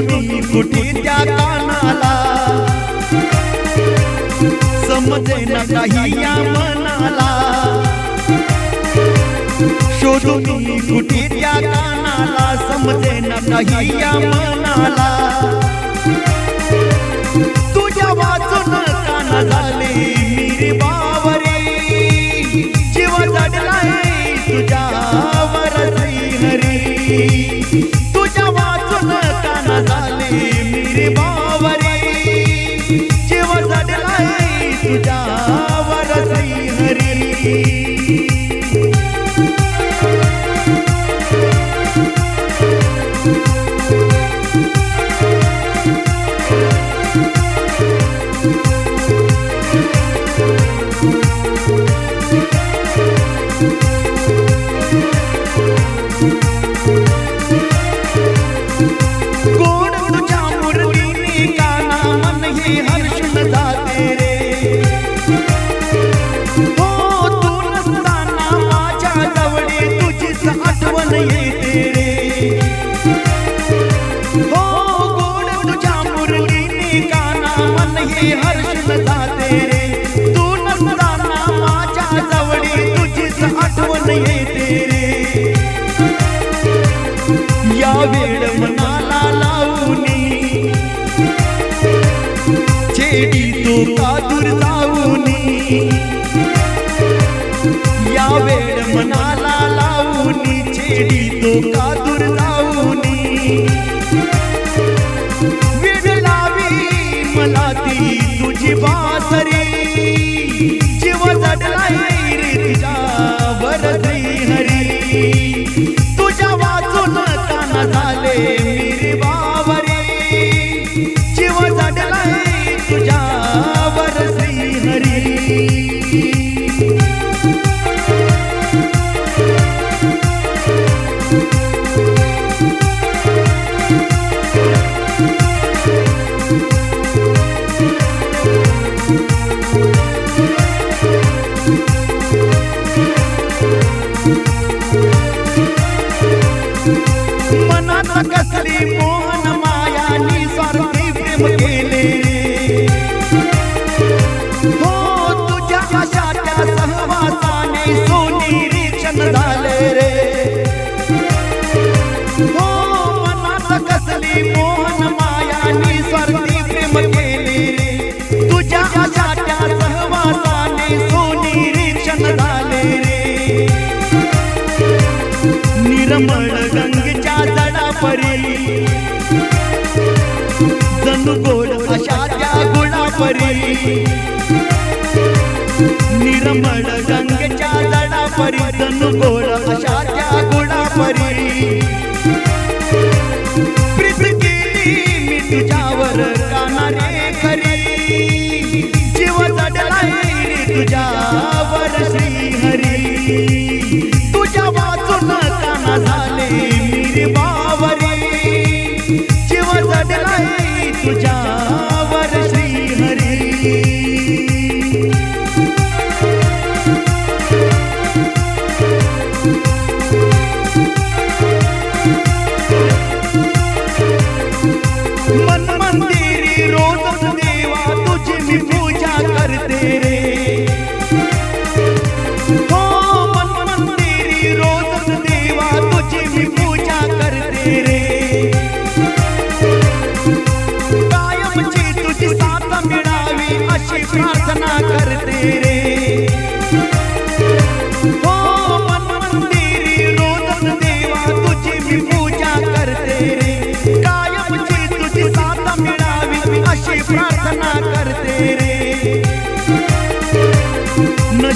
तुम्ही कुठे त्या कानाला? समजे ना काही या मनाला. शोधू मी कुठे त्या कानाला? समजे ना काही या मनाला. तुझ्या वाचून काना झाले मी बावरे. जीव जडलाय तुझ्या वरसी हरी हरी. आठवण येते रे हो गोड तुझ्या काना मन हे जाते रे तू नसताना माझ्या जवळी तुझीच आठवण येते रे या वेळ मनाला लावूनी छेडी तो कादूर जाऊनी। या वेळ मनाला केले परी निर्मळ गंगेच्या दडा परी तनु गोड अशा त्या गुणापरी प्रीत केली मी तुझ्या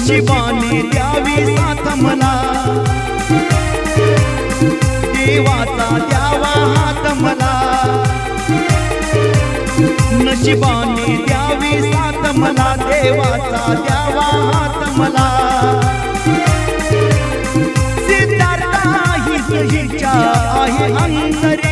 नशिबाने द्यावी साथ मला. देवाचा द्यावा हात मला. नशिबाने द्यावी साथ मला. देवाचा द्यावा हात मला. सिद्धार्थ ही तुझीच्या आहे अंतरे